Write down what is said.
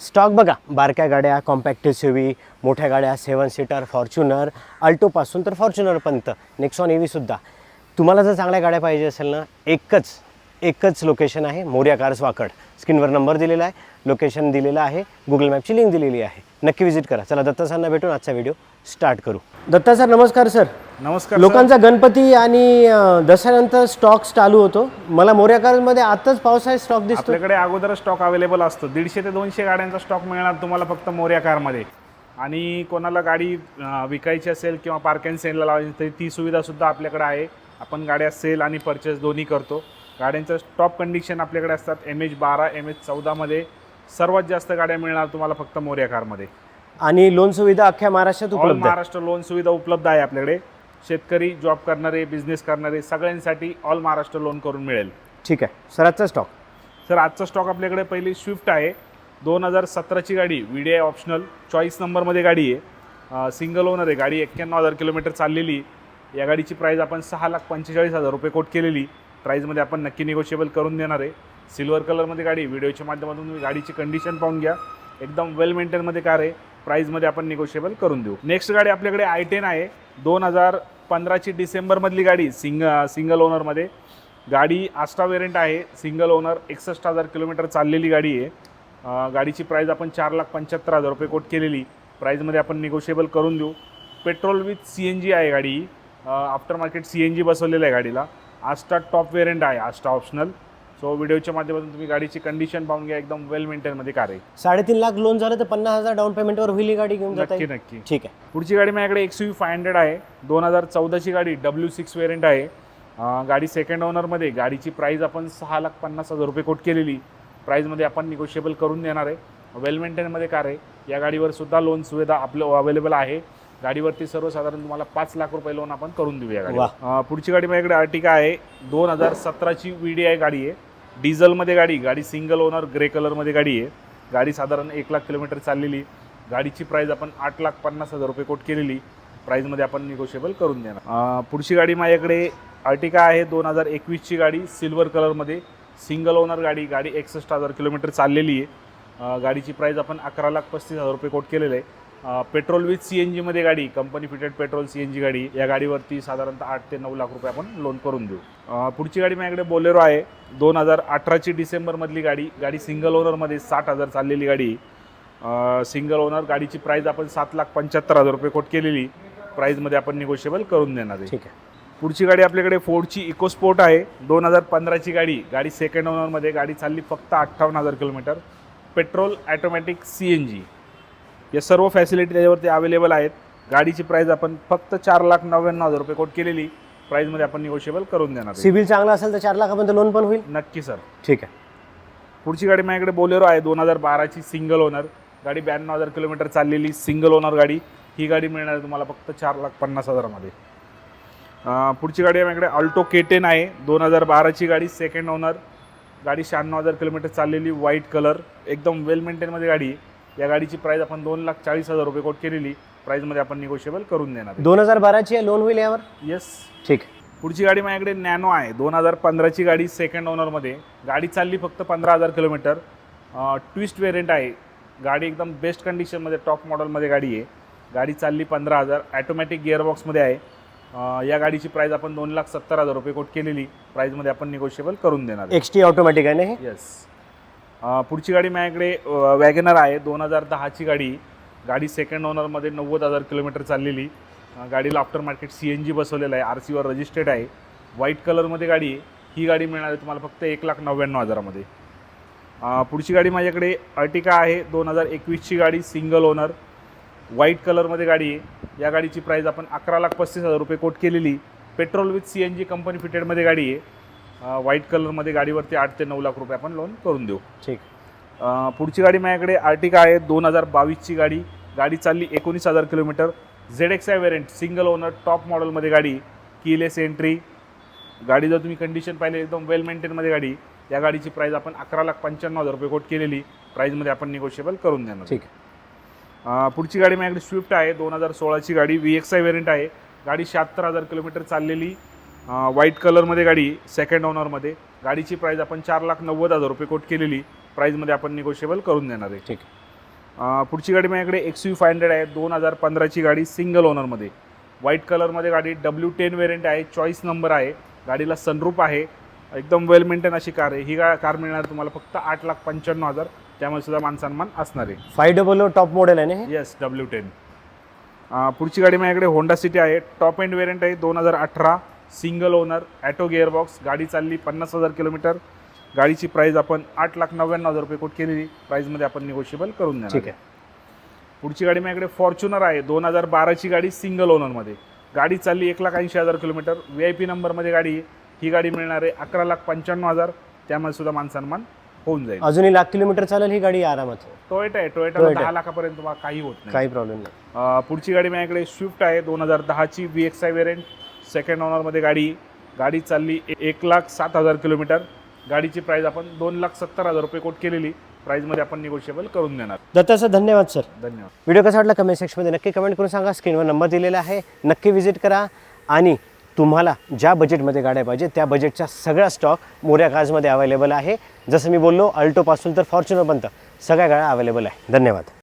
Stock बघा बारक्या गाड्या कॉम्पॅक्ट एस व्ही मोठ्या गाड्या सेवन सीटर फॉर्च्युनर अल्टोपासून तर फॉर्च्युनरपर्यंत नेक्सॉन ए तुम्हाला जर चांगल्या गाड्या पाहिजे असेल ना एकच एकच लोकेशन आहे मोर्या कार्स वाकड. स्क्रीनवर नंबर दिलेला आहे लोकेशन दिलेलं आहे गुगल मॅपची लिंक दिलेली आहे. नक्की विजिट करा. चला दत्ता सरना भेटून आजचा व्हिडिओ स्टार्ट करू. दत्ता सर नमस्कार सर. नमस्कार लोकांचा गणपती आणि अं, दसऱ्यानंतर स्टॉक चालू होतो. मला मोर्या कार्समध्ये आताच पावसाळ्यात स्टॉक. दिसतो आपल्याकडे अगोदर स्टॉक अवेलेबल असतो. दीडशे ते दोनशे गाड्यांचा स्टॉक मिळणार तुम्हाला फक्त मोर्या कारमध्ये आणि कोणाला गाडी अं, विकायची असेल किंवा पार्क अँड सेलला लावायची तरी ती सुविधा सुद्धा आपल्याकडे आहे. आपण गाड्या सेल आणि परचेस दोन्ही करतो. गाड्यांचं टॉप कंडिशन आपल्याकडे असतात. एम एच बारा एम एच चौदामध्ये सर्वात जास्त गाड्या मिळणार तुम्हाला फक्त मोर्या कारमध्ये आणि लोन सुविधा अख्ख्या महाराष्ट्रात उपलब्ध आहे महाराष्ट्र लोन सुविधा उपलब्ध आहे आपल्याकडे. शेतकरी जॉब करणारे बिझनेस करणारे सगळ्यांसाठी ऑल महाराष्ट्र लोन करून मिळेल. ठीक आहे. सर आजचा स्टॉक सर आजचा स्टॉक आपल्याकडे पहिली स्विफ्ट आहे. दोन हजार सतराची गाडी V D I optional choice नंबरमध्ये गाडी आहे. सिंगल ओनर आहे. गाडी एक्क्याण्णव हजार किलोमीटर चाललेली. या गाडीची प्राईस आपण सहा लाख पंचेचाळीस हजार रुपये कोट केलेली. प्राईजमध्ये आपण नक्की निगोशिएबल करून देणार आहे. सिल्वर कलरमध्ये गाडी व्हिडिओच्या माध्यमातून तुम्ही गाडीची कंडिशन पाहून घ्या. एकदम वेल मेंटेनमध्ये कार आहे. प्राईजमध्ये आपण निगोशिएबल करून देऊ. नेक्स्ट गाडी आपल्याकडे आय टेन आहे. दोन हजार पंधराची डिसेंबरमधली गाडी सिंग सिंगल ओनरमध्ये गाडी आस्टा वेरियंट आहे. सिंगल ओनर एकसष्ट हजार किलोमीटर चाललेली गाडी आहे. गाडीची प्राईज आपण चार लाख पंच्याहत्तर हजार रुपये कोट केलेली. प्राईजमध्ये आपण निगोशिएबल करून देऊ. Petrol with C N G आहे गाडी. After market C N G बसवलेलं आहे गाडीला. आस्टा टॉप वेरियंट आहे आस्टा ऑप्शनल. सो व्हिडिओच्या माध्यमातून तुम्ही गाडीची कंडिशन पाहून घ्या एकदम वेल मेंटेनमध्ये कार आहे. साडेतीन लाख लोन झालं तर पन्नास हजार डाऊन पेमेंटवर होईल ही गाडी घेऊन जाता नक्की येईल. नक्की. ठीक आहे. पुढची गाडी माझ्याकडे एक्स यू फाय हंड्रेड आहे. दोन हजार चौदाची गाडी डब्ल्यू सिक्स वेरियंट आहे. अं, गाडी सेकंड ओनरमध्ये गाडीची प्राईज आपण सहा लाख पन्नास हजार रुपये कोट केलेली. प्राईजमध्ये आपण निगोशिएबल करून देणार आहे. वेल मेंटेनमध्ये कार आहे. या गाडीवर सुद्धा लोन सुविधा आपलं अवेलेबल आहे. गाडीवरती सर्वसाधारण तुम्हाला पाच लाख रुपये लोन आपण करून देऊ या गाडी. पुढची गाडी माझ्याकडे आर्टिका आहे. दोन हजार सतराची व्ही डी आय गाडी आहे. डिझेलमध्ये गाडी गाडी सिंगल ओनर ग्रे कलरमध्ये गाडी आहे. गाडी साधारण एक लाख किलोमीटर चाललेली. गाडीची प्राईज आपण आठ लाख पन्नास हजार रुपये कोट केलेली. प्राईजमध्ये आपण निगोशिएबल करून देणार. पुढची गाडी माझ्याकडे आर्टिका आहे. दोन हजार एकवीसची गाडी सिल्वर कलरमध्ये. सिंगल ओनर गाडी गाडी एकसष्ट हजार किलोमीटर चाललेली आहे. गाडीची प्राईज आपण अकरा लाख पस्तीस हजार रुपये कोट केलेलं आहे. पेट्रोल विथ सी एन जीमध्ये गाडी company fitted petrol C N G गाडी या गाडीवरती साधारणतः आठ ते नऊ लाख रुपये आपण लोन करून देऊ. पुढची गाडी माझ्याकडे बोलेरो आहे. दोन हजार अठराची डिसेंबरमधली गाडी गाडी सिंगल ओनरमध्ये साठ हजार चाललेली गाडी. सिंगल ओनर गाडीची प्राईज आपण सात लाख पंच्याहत्तर हजार रुपये कोट केलेली. प्राईजमध्ये आपण निगोशिएबल करून देणार आहे. ठीक आहे. पुढची गाडी आपल्याकडे फोर्डची इकोस्पोर्ट आहे. दोन हजार पंधराची गाडी गाडी सेकंड ओनरमध्ये गाडी चालली फक्त अठ्ठावन्न हजार kilometre. Petrol automatic C N G या सर्व फॅसिलिटी त्याच्यावरती अवेलेबल आहेत. गाडीची प्राईज आपण फक्त चार लाख नव्याण्णव हजार रुपये कोट केलेली. प्राईजमध्ये आपण निगोशिएबल करून देणार. सिबिल चांगला असेल तर चार लाखापर्यंत लोन पण होईल? नक्की सर ठीक आहे. पुढची गाडी माझ्याकडे बोलेरो आहे. दोन हजार बाराची सिंगल ओनर गाडी ब्याण्णव हजार किलोमीटर चाललेली सिंगल ओनर गाडी. ही गाडी मिळणार आहे तुम्हाला फक्त चार लाख पन्नास हजारामध्ये. पुढची गाडी आहे माझ्याकडे अल्टो के टेन आहे. दोन हजार बाराची गाडी सेकंड ओनर गाडी शहाण्णव हजार किलोमीटर चाललेली व्हाईट कलर एकदम वेल मेंटेनमध्ये गाडी आहे. या गाडीची प्राईस आपण दोन लाख चाळीस हजार रुपये कोट केलेली. प्राईजमध्ये आपण निगोशिएबल करून देणार दोन हजार बाराची आहे लोन होईल यावर? येस ठीक. आहे पुढची गाडी माझ्याकडे नॅनो आहे. दोन हजार पंधराची गाडी सेकंड ओनरमध्ये गाडी चालली फक्त पंधरा हजार किलोमीटर ट्विस्ट वेरियंट आहे. गाडी एकदम बेस्ट कंडिशनमध्ये टॉप मॉडेलमध्ये गाडी आहे. गाडी चालली पंधरा हजार. ॲटोमॅटिक गिअरबॉक्समध्ये आहे. या गाडीची प्राईज आपण दोन लाख सत्तर हजार रुपये कोट केलेली. प्राईजमध्ये आपण निगोशिएबल करून देणार एक्स टी ऑटोमॅटिक आहे ना येस पुढची गाडी माझ्याकडे वॅगनर आहे. दोन हजार दहाची गाडी. गाडी सेकंड ओनरमध्ये नव्वद हजार किलोमीटर चाललेली. गाडीला after market C N G बसवलेलं आहे. आर सीवर रजिस्टर्ड आहे. व्हाईट कलरमध्ये गाडी आहे. ही गाडी मिळणार आहे तुम्हाला फक्त एक लाख नव्याण्णव हजारामध्ये. पुढची गाडी माझ्याकडे अर्टिका आहे. दोन हजार एकवीसची गाडी सिंगल ओनर व्हाईट कलरमध्ये गाडी आहे. या गाडीची प्राईज आपण अकरा लाख पस्तीस हजार रुपये कोट केलेली. Petrol with C N G company फिटेडमध्ये गाडी आहे. व्हाईट कलरमध्ये गाडीवरती आठ ते नऊ लाख रुपये आपण लोन करून देऊ. ठीक. पुढची गाडी माझ्याकडे आर्टिका आहे दोन हजार बावीसची गाडी. गाडी चालली एकोणीस हजार kilometre. Z X I variant single owner top मॉडेलमध्ये गाडी कीलेस एंट्री गाडी जर तुम्ही कंडिशन पाहिले एकदम वेल मेंटेनमध्ये गाडी या गाडीची प्राईज आपण अकरा लाख पंच्याण्णव हजार रुपये कोट केलेली. प्राईजमध्ये आपण निगोशिएबल करून देणार. ठीक. पुढची गाडी माझ्याकडे स्विफ्ट आहे दोन हजार सोळाची गाडी. व्ही एक्स आय वेरियंट आहे. गाडी शहात्तर हजार किलोमीटर चाललेली. व्हाईट कलरमध्ये गाडी सेकंड ओनरमध्ये गाडीची प्राईज आपण चार लाख नव्वद हजार रुपये कोट केलेली. प्राईजमध्ये आपण निगोशिएबल करून देणार आहे. ठीक पुढची गाडी माझ्याकडे एक्स यू फाय हंड्रेड आहे. दोन हजार पंधराची गाडी सिंगल ओनरमध्ये व्हाईट कलरमध्ये गाडी डब्ल्यू टेन वेरियंट आहे. चॉईस नंबर आहे. गाडीला सनरूप आहे. एकदम वेल मेंटेन अशी कार आहे. ही गा कार मिळणार तुम्हाला फक्त आठ लाख पंच्याण्णव हजार. त्यामुळे सुद्धा मानसन्मान असणार आहे. फाय डबल टॉप मॉडेल आहे ना येस डब्ल्यू टेन पुढची गाडी माझ्याकडे होंडा सिटी आहे. टॉप एंड वेरियंट आहे. दोन हजार अठरा. सिंगल ओनर ॲटो गिअरबॉक्स गाडी चालली पन्नास हजार किलोमीटर. गाडीची प्राईज आपण आठ लाख नव्याण्णव हजार रुपये कोट केलेली. प्राईजमध्ये आपण निगोशिएबल करून देणार ठीक आहे. पुढची गाडी माझ्याकडे फॉर्च्युनर आहे. दोन हजार बाराची गाडी सिंगल ओनरमध्ये गाडी चालली एक लाख ऐंशी हजार किलोमीटर. व्ही आय पी नंबरमध्ये गाडी आहे. ही गाडी मिळणार आहे अकरा लाख पंच्याण्णव हजार. त्यामध्ये सुद्धा मानसन्मान होऊन जाईल. अजूनही लाख किलोमीटर चालेल ही गाडी आरामात. टोयोटा आहे. टोयोटा. दहा लाखापर्यंत तुम्हाला काही होत नाही. काही प्रॉब्लेम नाही. पुढची गाडी माझ्याकडे स्विफ्ट आहे. दोन हजार दहाची V X I variant second ओनरमध्ये गाडी. गाडी चालली एक लाख सात हजार किलोमीटर. गाडीची प्राईज आपण दोन लाख सत्तर हजार रुपये कोट केलेली. प्राईजमध्ये आपण निगोशिएबल करून देणार. दत्ता सर धन्यवाद सर. धन्यवाद. व्हिडिओ कसा वाटला कमेंट सेक्शनमध्ये नक्की कमेंट करून सांगा. स्क्रीनवर नंबर दिलेला आहे. नक्की विजिट करा. आणि तुम्हाला ज्या बजेटमध्ये गाड्या पाहिजे त्या बजेटचा सगळा स्टॉक मोऱ्या कार्समध्ये अवेलेबल आहे. जसं मी बोललो अल्टोपासून तर फॉर्च्युनरपर्यंत सगळ्या गाड्या अवेलेबल आहे. धन्यवाद.